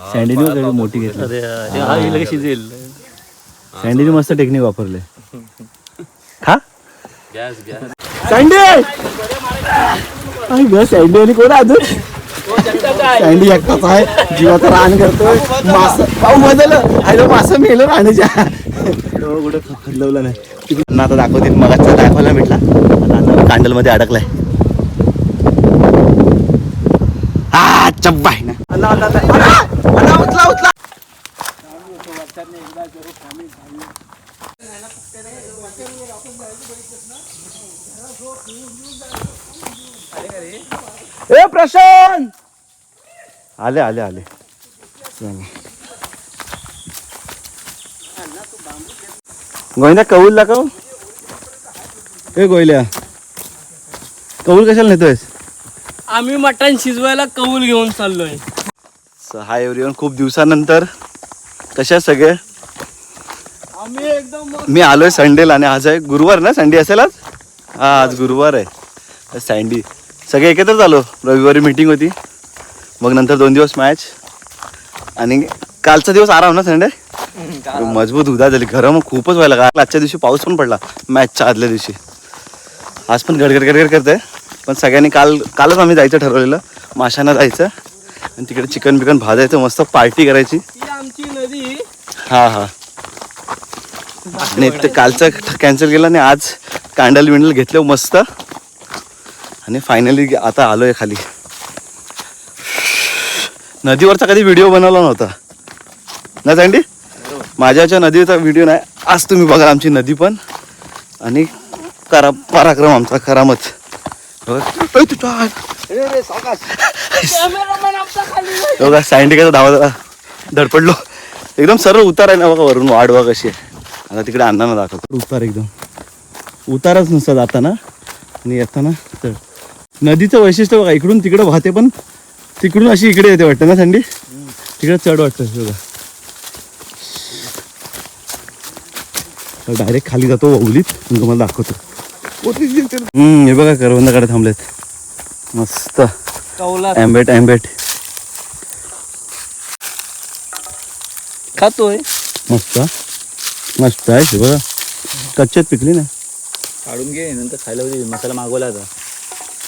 सँडीने एवढी मोठी घेतली. अरे अरे, हा ही लगेच शिजेल. सँडीने मस्त टेक्निक वापरले. खा. गॅस गॅस सँडी आई ग सँडी आणि कोण अजून? सँडी एकटाच आहे. जीवाचं रान करतोय. मास पाऊ बदल अरे मासं मेलं राहण्याच्या तो कुठं खदलवलं नाही. तिकडून आता दाखवतील. मगाचा दाखवायला भेटला. आता कांडलमध्ये अडकलाय. आ चब्बा आहे ना. उचला उचला ए प्रशांत! आले आले आले. गोविंदा कौल दाखव ए गोयल्या कौल कशाला नेतोयस? आम्ही मटण शिजवायला कौल घेऊन चाललोय. हाय एव्हरीवन खूप दिवसानंतर. कशा सगळे? आम्ही एकदम मी आलोय संडेला आणि आज आहे गुरुवार ना? संडे असेल आज? हा आज गुरुवार आहे. सँडी सगळे एकत्रच आलो. रविवारी मीटिंग होती. मग नंतर दोन दिवस मॅच आणि कालचा दिवस आराम ना संडे मजबूत उदा झाली. गरम खूपच व्हायला काल आजच्या दिवशी पाऊस पण पडला. मॅचच्या आदल्या दिवशी. आज पण गडगड गडगड करते पण सगळ्यांनी काल कालच आम्ही जायचं ठरवलेलं. माशांना जायचं. आणि तिकडे चिकन बिकन भाजायचं मस्त पार्टी करायची. ती आमची नदी. हा हा. आणि ते कालचं कॅन्सल केलं आणि आज कांडल विंडल घेतलं मस्त. आणि फायनली आता आलोय खाली. नदीवरचा कधी व्हिडिओ बनवला नव्हता. ना सँडी? माझ्याच्या नदीचा व्हिडिओ नाही. आज तुम्ही बघा आमची नदी पण. आणि करा पराक्रम आमचा करामत. बघा. सँडिकाचा धावा धडपडलो. एकदम सरळ उतार आहे ना बघा वरून वाढ बघा कशी आहे. आता तिकडे अण्णांना दाखवतो. उतार एकदम. उतारच नुसता जाताना आणि येताना चढ नदीचं वैशिष्ट्य बघा इकडून तिकडे वाहते पण तिकडून अशी इकडे येते वाटतं ना थंडी? तिकडे चढ वाटतं बघा. डायरेक्ट खाली जातो ओलीत आणि तुम्हाला दाखवतो. हे बघा करवंदाकडे थांबलेत. मस्त। कौला आंबेट आंबेट खातोय? मस्त मस्त आहे हे बघा. कच्च्यात पिकली ना? काढून घे नंतर खायला होती मसाला मागवला आता.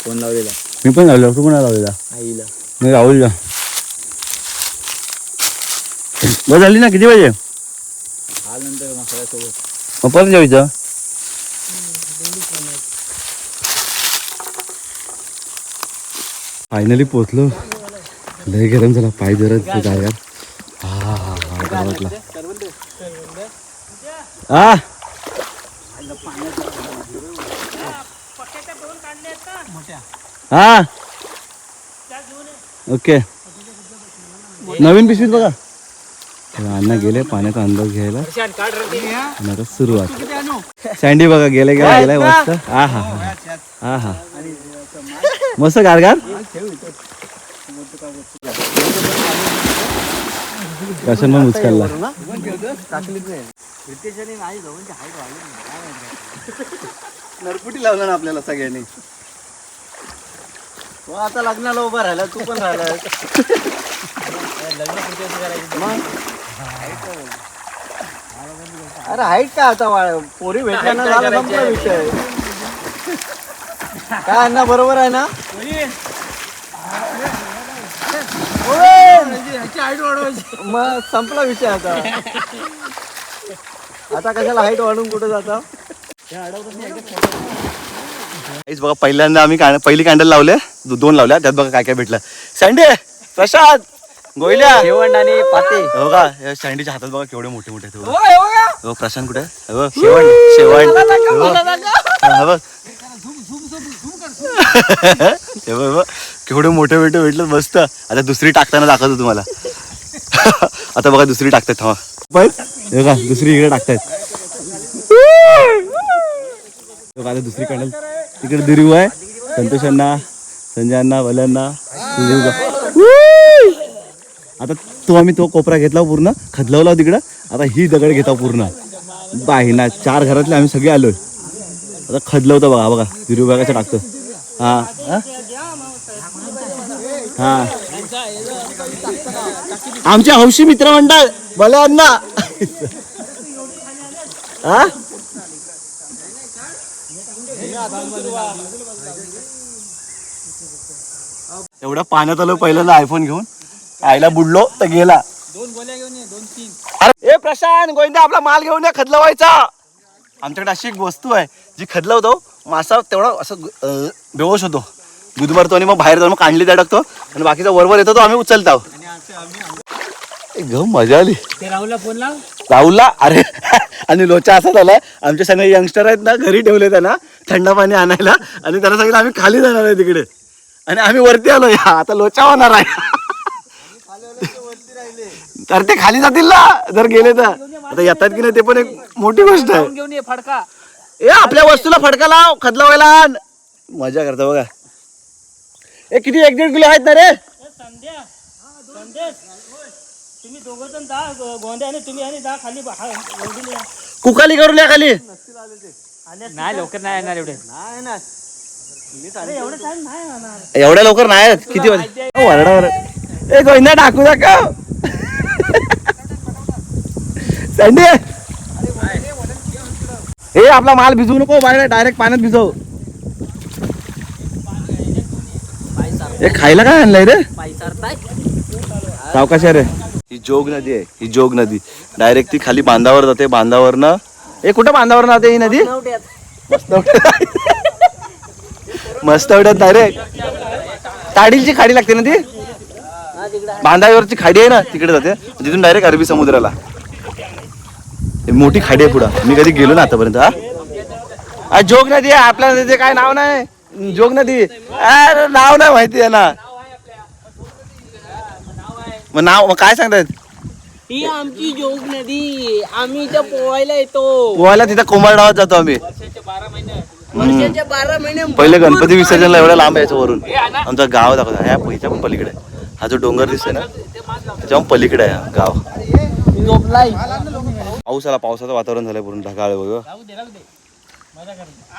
फ़ोन लावलेला? मी पण लावलं तू पण लावलेला. आईला. मी राहुलला बस झाली ना? किती वाजे? आज नंतर मसाला सोबत मग परत जेवायचं फायनली पोचलो लय गरम झाला पाय जरत जागा हा हा हा वाटला. हा हा ओके. नवीन पिशवीत बघा. अण्णा गेले पाण्याचा अंदाज घ्यायला. आणि आता सुरुवात. सँडी बघा गेले गेला गेलाय मस्त. हा हा हा. हा हा. मस्त गारगार? कशन मग उचकायला नरपुटी लावला ना आपल्याला सगळ्यांनी हो आता लग्नाला उभा राहिला तू पण राहिला अरे हाईट का आता पोरी भेटल्या झाला संपला विषय काय अण्णा बरोबर आहे ना मग संपला विषय आता. आता कशाला हाईट वाढून कुठे जाता? बघा पहिल्यांदा आम्ही पहिली कॅन्डल लावले. दो- दोन लावल्या. त्यात बघा काय काय भेटलं. सँडे प्रसाद गोयल्या. शेवंड आणि पाते. हो का या सँडीच्या हातात बघा केवढे मोठे मोठे आहेत. बघा. हो प्रशांत कुठे आहे? हे बघ, शेवण शेवण हे. हा, बघ. हे बघ, केवढे मोठे मोठे भेटले मस्त. आता दुसरी टाकताना दाखवतो तुम्हाला. आता बघा दुसरी टाकतात थांबा. पण हे बघा दुसरी इकडे टाकतायत. आता दुसरी काढेल. तिकडे दिरीव आहे. संतोषांना संजयांना भल्यांना आता तो आम्ही तो कोपरा घेतला हो पूर्ण खदलवला हो तिकडं. आता ही दगड घेता हो पूर्ण. बाही ना चार घरातले आम्ही सगळे आलोय. आता खदलवतो बघा बघा. दिरीव बघायचं टाकतो. हा. हा? हा आमचे हौशी मित्रमंडळ भले अण्णा. हा? एवढं पाण्यात आलो पहिल्यांदा आयफोन घेऊन. आईला बुडलो तर गेला. दोन गोल्या घेऊन ये दोन तीन अरे ए प्रशांत गोविंदा आपला माल घेऊन या खदलवायचा. आमच्याकडे अशी एक वस्तू आहे जी खदलवतो. मासा तेवढा असं बेहोश होतो. गुदमरतो आणि मग बाहेर जाऊन मग कांडली त्या टाकतो आणि बाकीचा वरवर येतो तो आम्ही उचलतो ए, ग मजा आली. ते राहुलला फोन लाव. राहुलला? अरे आणि लोचा असा झालाय आमचे सगळे यंगस्टर आहेत ना घरी ठेवले त्यांना थंड पाणी आणायला. आणि त्यांना सांगितलं आम्ही खाली जाणार आहे तिकडे. आणि आम्ही वरती आलो या आता लोचा होणार आहे. तर ते खाली जातील ना जर गेले तर. आता येतात की नाही ते पण एक मोठी गोष्ट आहे. घेऊन ये फडका. ए आपल्या वस्तूला फडका लाव खदलावायला आण. मजा करता बघा. ए किती एक दीड किलो आहेत ना रे? संध्या. संदेश तुम्ही दोघं जण जा आणि तुम्ही आणि जा खाली कुकाली करून या खाली. नाही लवकर नाही येणार एवढे. एवढं टाइम नाही होणार एवढ्या लवकर नाही आहेत. किती वाजले ओ, वरडा वरड ए गोविंदा टाकू नका. संडे. हे आपला माल भिजवू नको बाहेर डायरेक्ट पाण्यात भिजव. हे खायला काय आणलंय रे? सावकाश रे. ही जोग नदी आहे ही जोग नदी. डायरेक्ट ती खाली बांधावर जाते बांधावरनं ए कुठं बांधावर जाते ही नदी? मस्त मस्त उडत डायरेक्ट ताडीलची खाडी लागते ना ती? बांधावरची खाडी आहे ना तिकडे जाते. तिथून डायरेक्ट अरबी समुद्राला. ही मोठी खाडी आहे पुढं. मी कधी गेलो ना आतापर्यंत हा? जोग नदी आहे आपल्या नदीचे काय नाव नाही? जोग नदी? अरे नाव नाही माहिती आहे ना. मग नाव मग काय सांगतायत? ही आमची जोग नदी आम्ही इथं पोहायला येतो. गोव्याला तिथं कोंबडगावात जातो आम्ही. वर्षाच्या बारा महिने पहिले गणपती विसर्जनला एवढ्या लांब यायचं वरून. आमचं गाव दाखवतो. ह्या पहिल्या पण पलीकडे. आहे. हा जो डोंगर दिसतोय ना त्याच्या पण पलीकडे आहे हा गाव. झोपलाय पाऊस आला पावसाचं वातावरण झालंय पूर्ण ढगाळ बघ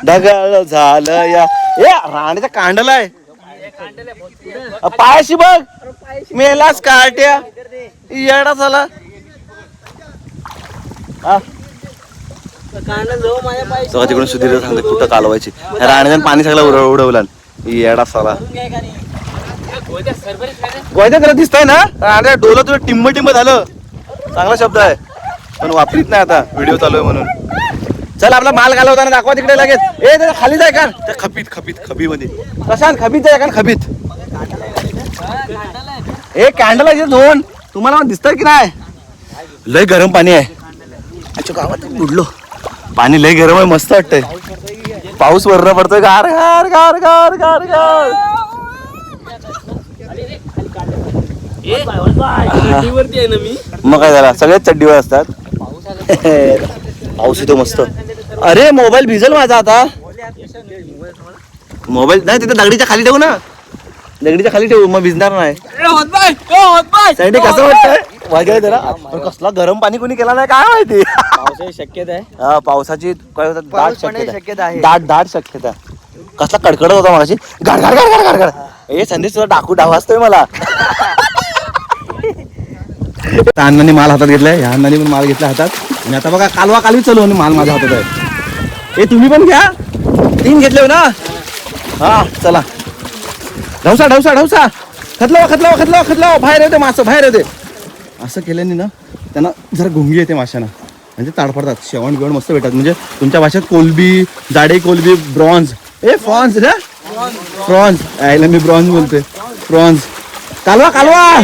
ढगाळ झालं या. ए राणीचा कांडला आहे. पायाशी बघ. मेलाच काट्या. येडा झाला. हा. तेव्हा तिकडून सुधीर सांगते कुठं कालवायची राणीचं पाणी सगळं उडव उडवला. येडा साला गोयद्या करत दिसतंय ना? अरे डोलं तुझं टिंब टिंब झालं. चांगला शब्द आहे. पण वापरीत नाही आता. व्हिडिओ चालू आहे म्हणून. चल आपला माल घालवताना दाखवा तिकडे लगेच. ए खाली जाय का त्या खपीत खपीत खबी मध्ये प्रशांत खबीत जाय का खबीत ए कॅन्डल आहे दोन. तुम्हाला दिसतंय की नाही? लय गरम पाणी आहे. अच्छा गावात बुडलो. पाणी लय गरम आहे मस्त वाटतंय. पाऊस वरनं पडतोय. गार गार गार गार गार गार. वरती आहे ना मी? मग काय झाला? सगळेच चड्डीवर असतात? पाऊस येतो मस्त. अरे मोबाईल भिजल माझा आता. मोबाईल नाही तिथे दगडीच्या खाली ठेवू ना. दगडीच्या खाली ठेवू मग भिजणार नाही. कसं वाटतंय? वाजाय जरा. कसला गरम पाणी कोणी केला नाही काय माहिती? पावसाची शक्यता आहे. हा, पावसाची काय होतं दाट शक्यता आहे. दाट दाट शक्यता कसला कडकडत होता माझी गाड गाड गाड गाड गाड ए संदेश तुला डाकू डाव असतोय मला. अण्णांनी माल हातात घेतलाय ह्या अण्णांनी पण माल घेतला हातात. आणि आता बघा कालवा कालवी चालू आणि माल माझ्या हातात आहे. ए तुम्ही पण घ्या. तीन घेतले हो ना? हा चला. ढवसा ढवसा ढवसा. खतलावा खतलावा खतलावा खतलावा. बाहेर येते मासं बाहेर येते असं केल्याने ना त्यांना जरा गुंगी येते माशांना. म्हणजे ताडफडतात शेवण बिवण मस्त भेटतात. म्हणजे तुमच्या भाषेत कोलबी जाडे कोलबी ब्रॉन्झ. ए फ्रॉन्झ ना फ्रॉन्झ. यायला मी ब्रॉन्झ बोलतोय. फ्रॉन्झ. कालवा कालवा.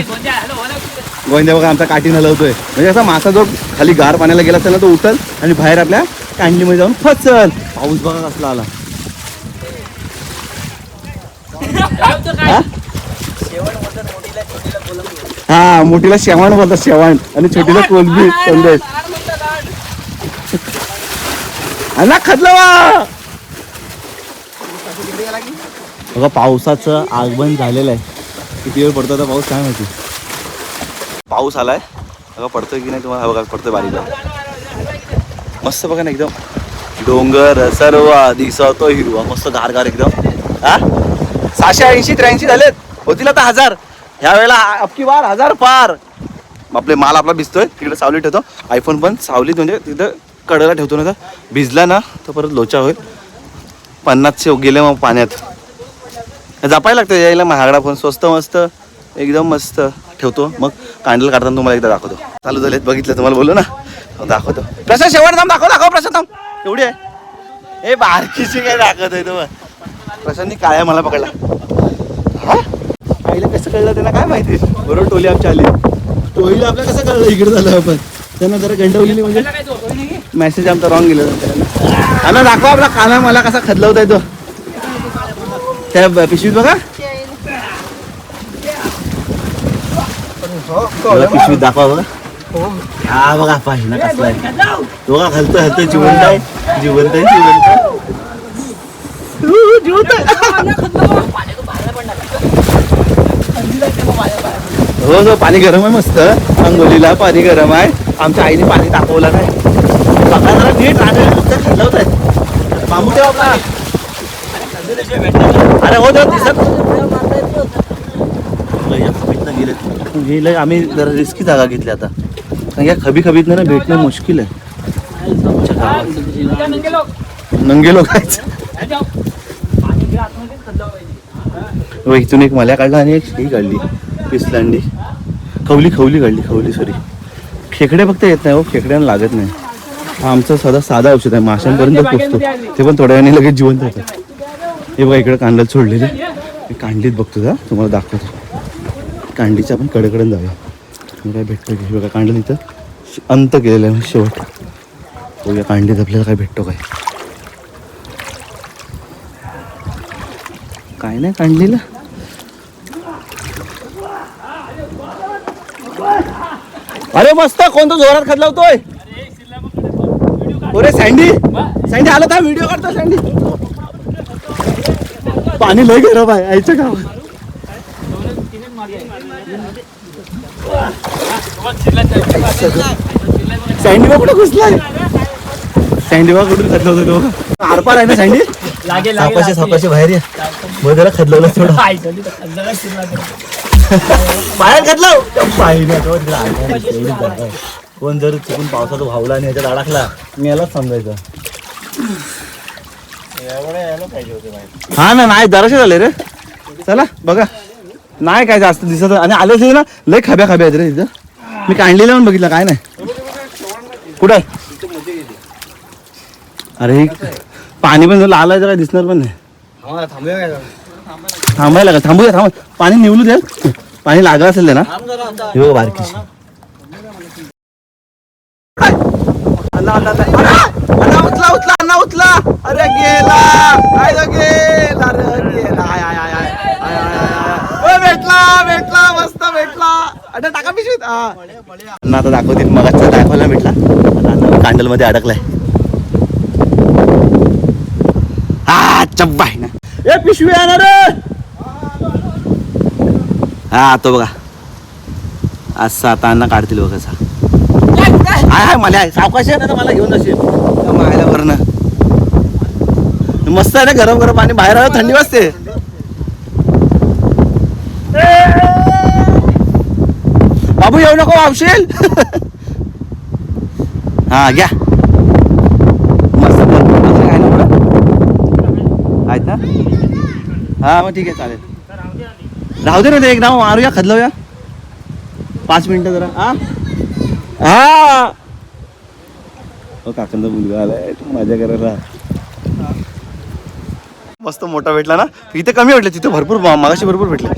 गोविंदा बघा आमचा काठी हलवतोय म्हणजे असा मासा जो खाली गार पाण्याला गेला असेल ना तो उठल आणि बाहेर आपल्या कांडलीमध्ये जाऊन फचल. पाऊस बघा कसला आला. हा? हा मोठीला शेवण बोलतात शेवण. आणि छोटीला कोलबी संदेश खदलवा बघा पावसाचं आगमन झालेलं आहे. किती वेळ पडतो आता पाऊस काय माहिती? पाऊस आलाय. बघा पडतोय की नाही तुम्हाला? बघा पडतोय बारीक. मस्त बघा ना एकदम. डोंगर सर्व दिसतो हिरवा मस्त गार गार एकदम. हा? सहाशे ऐंशी त्र्याऐंशी झालेत. होतील आता हजार. ह्या वेळेला अबकी बार हजार पार. आपले माल आपला भिजतोय. तिकडे सावली ठेवतो. आयफोन पण सावलीत म्हणजे तिथं कडेला ठेवतो ना तर भिजला ना तर परत लोचा होईल. पन्नासशे गेले मग पाण्यात. जपायला लागतं यायला महागडा फोन स्वस्त मस्त. एकदम मस्त. ठेवतो. मग कांडल काढताना तुम्हाला एकदा दाखवतो. चालू झालेत बघितलं तुम्हाला बोललो ना? हो, दाखवतो. प्रशांत शेवट थांब दाखव दाखव प्रशांत थांब. एवढी आहे? ए बारकीशी काय दाखवत आहे तुम्हाला? प्रशांतनी काळ्या मला पकडला. हा? आईला कसं कळलं त्यांना काय माहिती? बरोबर टोली आमची आली. टोलीला आपल्या कसं कळलं? इकडे झालं आपण. त्यांना जरा गंडवलेली म्हणजे? मेसेज आमचा रॉंग गेला त्यांना दाखवा आपला काना मला कसा खदलवता येतो त्या पिशवीत बघा. बघा, पिशवीत दाखवा बघा हा. बघा पाहिजे ना कसला आहे. तो बघा हलतोय जिवंत आहे. जिवंत आहे जिवंत हो हो पाणी गरम आहे मस्त. अंगोलीला पाणी गरम आहे. आमच्या आईने पाणी तापवलं नाही. बघा जरा नीट राहणार नुसतं आहे बांबू ठेवा आपला. अरे हो तेव्हा दिसत लय आम्ही जरा रिस्की जागा घेतली आता. कारण या खबी खबीतनं ना भेटणं मुश्किल आहे. आमच्या गावात. नंगे लोक इथून एक मल्या काढला आणि एक ही काढली. पिसलांडी. खवली खवली काढली खवली सॉरी खेकडे फक्त येत नाही हो खेकड्यांना लागत नाही. हा आमचा साधा साधा औषध आहे. माशांपर्यंत पोचतो. ते पण थोड्या वेळाने लगेच जिवंत होतात. हे बघा इकडे कांदा सोडलेले कांडलीत बघतो जा तुम्हाला दाखवतो. कांडीच्या आपण कडेकडे जाऊया. काय भेटतो की? बघा कांडलं इथं अंत केलेलं आहे शेवट. बघूया कांडीत आपल्याला काय भेटतो काय. काय नाही कांडलीला अरे मस्त कोणतं जोरात खदलावतोय अरे सँडी सँडी आलं था व्हिडिओ काढतो सँडी पाणी लय गरम आहे आईच्या गावात सँडी कुठं घुसलाय? सँडी बा कुठून खदलवतो तो. आरपार आहे ना सँडी सापाशी सापाशी बाहेर या. मग जरा खदलवलं थोडं बाहेर खदलाव पाहिजे. कोण जर चुकून पावसात वाहला आणि याच्यात अडकला मी यालाच समजायचं. हा ना नाही जराशे झाले रे. चला बघा. नाही काय जास्त दिसत आणि आले असेल ना लय खाब्या खाब्या आहेत रे तिथं मी कांडलेलं पण बघितलं काय नाही. कुठं? अरे पाणी पण लाल आहे काय दिसणार पण नाही. थांबायला का? थांबूया थांब. पाणी निवलू द्या. पाणी लागलं असेल ना हे बारकीशी उचला उचला अण्णा उचला अरे गेला. काय गेला. अरे भेटला भेटला मस्त भेटला. अण्णा टाका पिशवीत. हा. आता दाखवतील. मगाचा दाखवायला भेटला आता कांडलमध्ये अडकलाय. हा चब्बाय. ना ए पिशवी आणा रे. हा तो बघा. असा आता अण्णा काढतील बघा असा हाय हाय मला आहे. सावकाश आहे ना मला घेऊन जाशील. मस्त आहे ना गरम गरम पाणी बाहेर आलं थंडी वाजते. बाबू येऊ नको वावशील हा घ्या मस्त आहेत ना हा मग ठीक आहे चालेल राहू दे ना ते एकदा मारूया खदलवूया पाच मिनिटं जरा हा हा काकांचा मुलगा आलाय माझ्या करायला मस्त मोठा भेटला ना इथे कमी भेटले तिथे भरपूर मागाशी भरपूर भेटले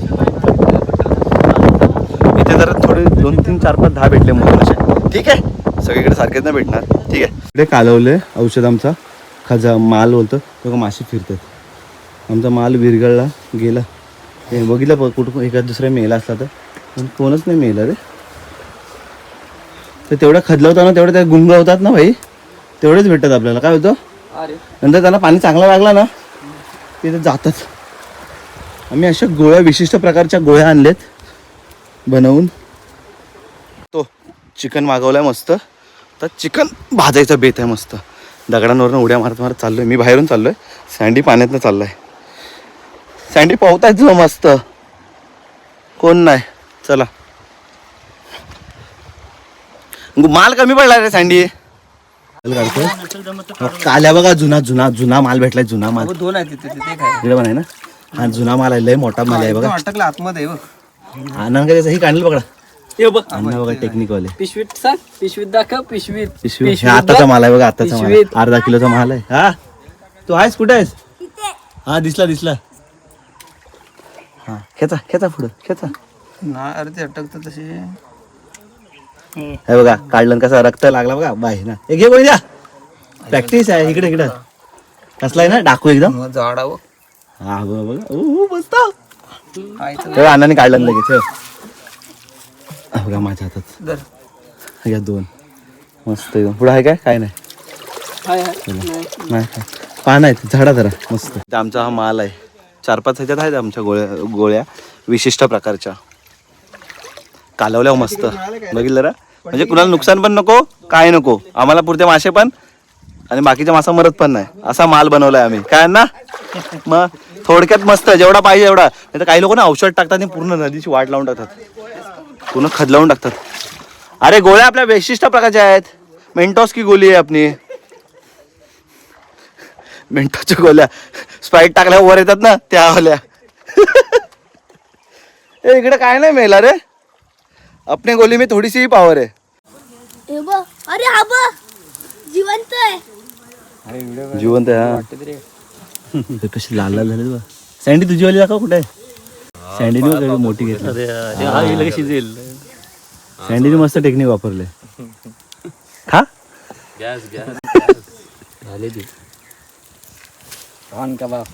इथे जरा थोडे दोन तीन चार पाच दहा भेटले म्हणून असे. ठीक आहे? सगळीकडे सारखेच नाही भेटणार. ठीक आहे? इकडे कालवले औषध आमचा. खजा माल बोलतो. तो मासे फिरतात. आमचा माल विरगळला गेला. हे बघितलं प- कुठं एका दुसऱ्या मेला असला तर. पण कोणच नाही मेला रे. तर तेवढं खदलवताना तेवढं त्या गुंगवतात ना भाई? तेवढेच भेटतात आपल्याला. काय होतं नंतर त्यांना पाणी चांगला लागला ना तिथे जातात. आम्ही अशा गोळ्या विशिष्ट प्रकारच्या गोळ्या आणल्यात बनवून. चिकन मागवलाय मस्त. तर चिकन भाजायचा बेत आहे मस्त. दगडांवरनं उड्या मारत मारत चाललोय. मी बाहेरून चाललोय. सँडी पाण्यातनं चाललाय. सँडी पावतायच मस्त. कोण नाही. चला. माल कमी पडला रे सँडी. काल्या बघा जुना जुना जुना माल भेटलाय जुना माल. दोन आहेत तिथे पण आहे ना? हा जुना माल आहे लय मोठा माल आहे बघा. अटकला आतमध्ये आहे. आनंद त्याचा ही काढलं बघा. हे बघ. अण्णा बघा टेक्निक वाले पिशवीत सांग. पिशवीत दाखव पिशवीत. पिशवी हे आताचा माल आहे बघा आताचा माल आहे. पिशवीत. अर्धा किलोचा माल आहे. हा? तू आहेस? कुठे आहेस? हा दिसला दिसला. हा खेचा खेचा पुढं खेचा. ना अरे ते अटकतं तसे हे बघा काढलं आणि कसा रक्त लागला बघा. बाय ना. हे घे बघ द्या प्रॅक्टिस आहे इकडे इकडे. कसला आहे ना? डाकू एकदम. झाडावं हा बघा बघा. ऊ, मस्त. खायचं हे अण्णाने काढलं ना लगेच हे. हा बघा माझ्या हातात. या दोन. मस्त एकदम. पुढं आहे काय? काय नाही. हाय हाय. नाही. पान आहेत झाडा जरा. मस्त. आमचा हा माल आहे. चार पाच ह्याच्यात आहेत आमच्या गोळ्या गोळ्या. विशिष्ट प्रकारच्या. कालवल्या मस्त. बघितलं रा म्हणजे कुणाला नुकसान पण नको काय नको. आम्हाला पुरते मासे पण आणि बाकीच्या मासा मरत पण नाही. असा माल बनवलाय आम्ही. काय ना मग थोडक्यात मस्त. जेवढा पाहिजे एवढा. नाही तर काही लोक ना औषध टाकतात आणि पूर्ण नदीची वाट लावून टाकतात. पूर्ण खदलावून टाकतात. अरे गोळ्या आपल्या विशिष्ट प्रकारच्या आहेत. मेंटॉस की गोळी आहे आपली. मिंटोच्या गोल्या स्प्राईट टाकल्या वर येतात ना त्या वाल्या. ए इकडे काय नाही मेला रे अपने गोली में थोडी सी पावर है हे बघ अरे हा जिवंत आहे. जिवंत आहे कशी लाल लाल झाले सँडी तुझी वाली दाखव कुठे आहे? सँडीने मोठी घेतली. हा की शिजेल. सँडीने मस्त टेक्निक वापरले. खा. झाले ते. छान कबाब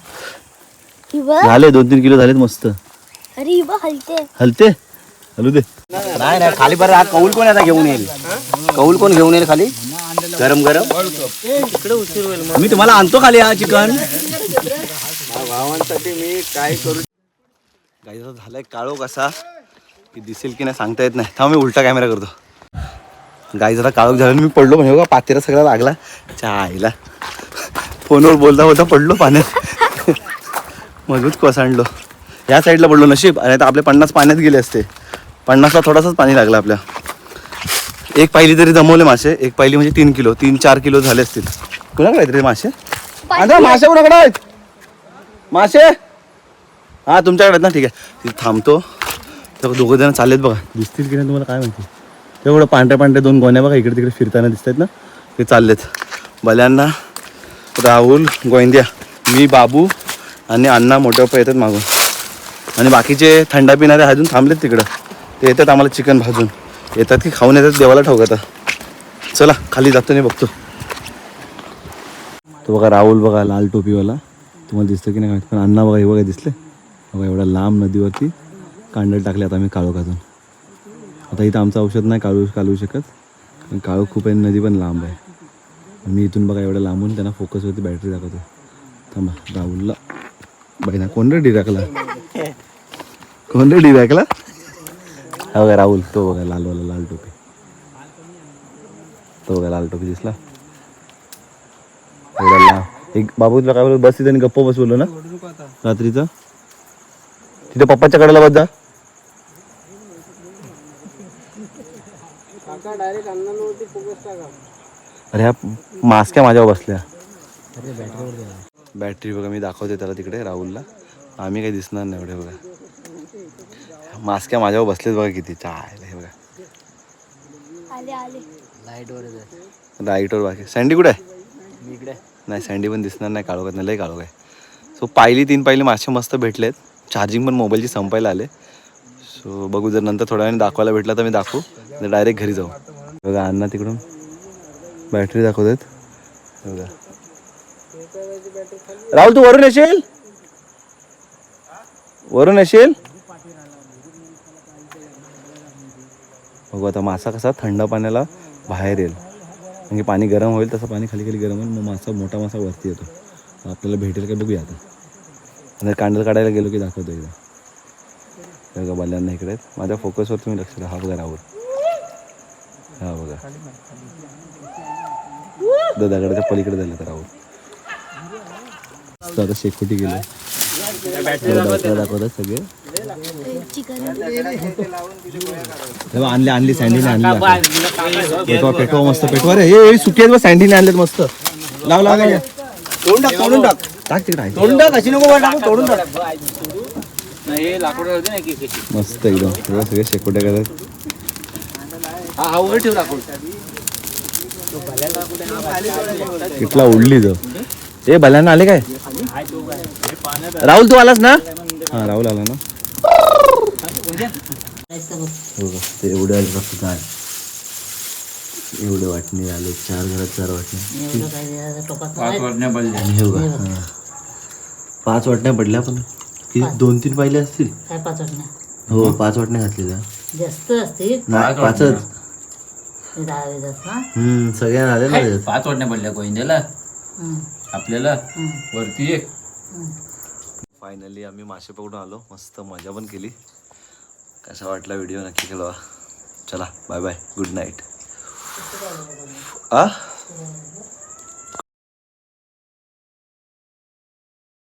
ही बघ झाले दोन तीन किलो झालेत मस्त. अरे हलते. हलते? हलू दे. नाही नाही खाली बरं हा कौल कोण आता घेऊन येईल? कौल कोण घेऊन येईल खाली? गरम गरम. मी तुम्हाला आणतो खाली हा चिकन. भावांसाठी मी काय करू गाईचा झालाय काळो कसा की दिसेल की नाही सांगता येत नाही. थांब मी उलटा कॅमेरा करतो. गाई जरा काळोख झाला मी पडलो म्हणजे बघा पातेरा सगळा लागला. आईला फोनवर बोलता बोलता पडलो पाण्यात. मजबूत कोसळलो या साईडला पडलो नशीब. आणि आता आपले पन्नास पाण्यात गेले असते. पन्नासला थोडासाच पाणी लागलं आपल्या. एक पायली तरी जमवले मासे. एक पायली म्हणजे तीन किलो. तीन चार किलो झाले असतील. कुणाकडे आहेत रे मासे? आता मासे कुणाकडे आहेत? मासे? हा तुमच्याकडे ना ठीक आहे. तिथे थांबतो. तर दोघं जण चाललेत बघा. दिसतील की नाही तुम्हाला काय माहिती. तेवढं पांढऱ्या पांढऱ्या दोन गोण्या बघा इकडे तिकडे फिरताना दिसत आहेत ना. ते चाललेत. बल्यांना राहुल गोविंद्या मी बाबू आणि अण्णा मोठे पप्पा येतात मागून. आणि बाकीचे थंडा पिणारे अजून थांबलेत तिकडं. ते येतात आम्हाला चिकन भाजून. येतात की खाऊन येतात देवाला ठाऊक आता. चला खाली जातो नाही बघतो. तो बघा राहुल बघा लाल टोपीवाला. तुम्हाला दिसतं की नाही माहिती पण अण्णा बघा हे बघा दिसले. बघा एवढ्या लांब नदीवरती कांडल टाकले आता आम्ही काळोखातून. आता इथं आमचं औषध नाही काळू काढू शकत. कारण काळू खूप आहे नदी पण लांब आहे. मी इथून बघा एवढं लांबून त्यांना फोकसवरती बॅटरी दाखवतो थांबा राहुलला. बहिणा कोण रे डिराकला कोण रे डिराकला हा बघा राहुल तो बघा लालवाला लाल टोपी. तो बघा लाल टोपी दिसला. एवढा लांब. एक बाबू तुला काय बोलतो? बस तिथे आणि गप्प बस बोललो ना? रात्रीचं? तिथे पप्पाच्या कडेला बस जा. अरे ह्या मास्क्या माझ्यावर बसल्या. बॅटरी बघा मी दाखवते त्याला तिकडे राहुलला. आम्ही काही दिसणार नाही एवढे बघा. मास्क्या माझ्यावर बसलेत बघा किती. चायला हे बघा. आले आले. लाईटवर बाकी. सँडी कुठे आहे? मी इकडे. नाही सँडी पण दिसणार नाही काळोखात नाही. लय काळोख आहे. सो पाहिली तीन पाहिली मासे मस्त भेटलेत. चार्जिंग पण मोबाईलची संपायला आले. सो बघू जर नंतर थोड्या वेळाने दाखवायला भेटला तर मी दाखवू. तर डायरेक्ट घरी जाऊ. बघा अण्णा तिकडून बॅटरी दाखवत आहेत बघा. राहुल तू वरून येशील? वरून येशील? बघू आता मासा कसा थंड पाण्याला बाहेर येईल. म्हणजे पाणी गरम होईल तसं पाणी खाली खाली गरम होईल मग मासा मोठा मासा वरती येतो. आपल्याला भेटेल का बघूया आता. आणि कांडल काढायला गेलो की दाखवतो एकदा. बघा बाल्यांना इकडे आहेत. माझ्या फोकसवर तुम्ही लक्ष द्या हा बघा राहुल. हा बघा. दगडाच्या पलीकडे झालं तर राहुल. आता शेकोटी गेले. दाखवतात सगळे. तेव्हा आणले आणली सँडीने आणली पेटवा पेटवा मस्त पेटवा रे. हे सुके सँडीने आणलेत मस्त. लाव लाव तोंड टाक तोडून टाक. टाक तिकडे आहे. तोडून टाक अशी नको वर टाकू तोडून टाक. हे लाकूड होते ना की मस्त एकदम. सगळे शेकोट्या करतात हा हा वर ठेव लाकूड. किटला उडली तो. ए भल्यानं आले काय? राहुल तू आलास ना? हा राहुल आला ना. हो का, ते एवढे आले फक्त काय एवढे वाटणे आले. चार घरात चार वाटणे. पाच आणि हे बघा. हा. पाच वाटण्या पडल्या पण. किती? दोन तीन पाहिले असतील. काय पाच वाटण्या? हो पाच वाटण्या घातलेल्या. जास्त असतील? नाही पाचच. ते दहा वेळात ना? हम्म सगळ्यांना आले ना त्याच्यात. पाच वाजण्या पडल्या कोयंद्याला हं. आपल्याला? हं. वरती एक. फायनली आम्ही मासे पकडून आलो. मस्त मजा पण केली. कसा वाटला व्हिडिओ नक्की कळवा. चला बाय बाय गुड नाईट आ?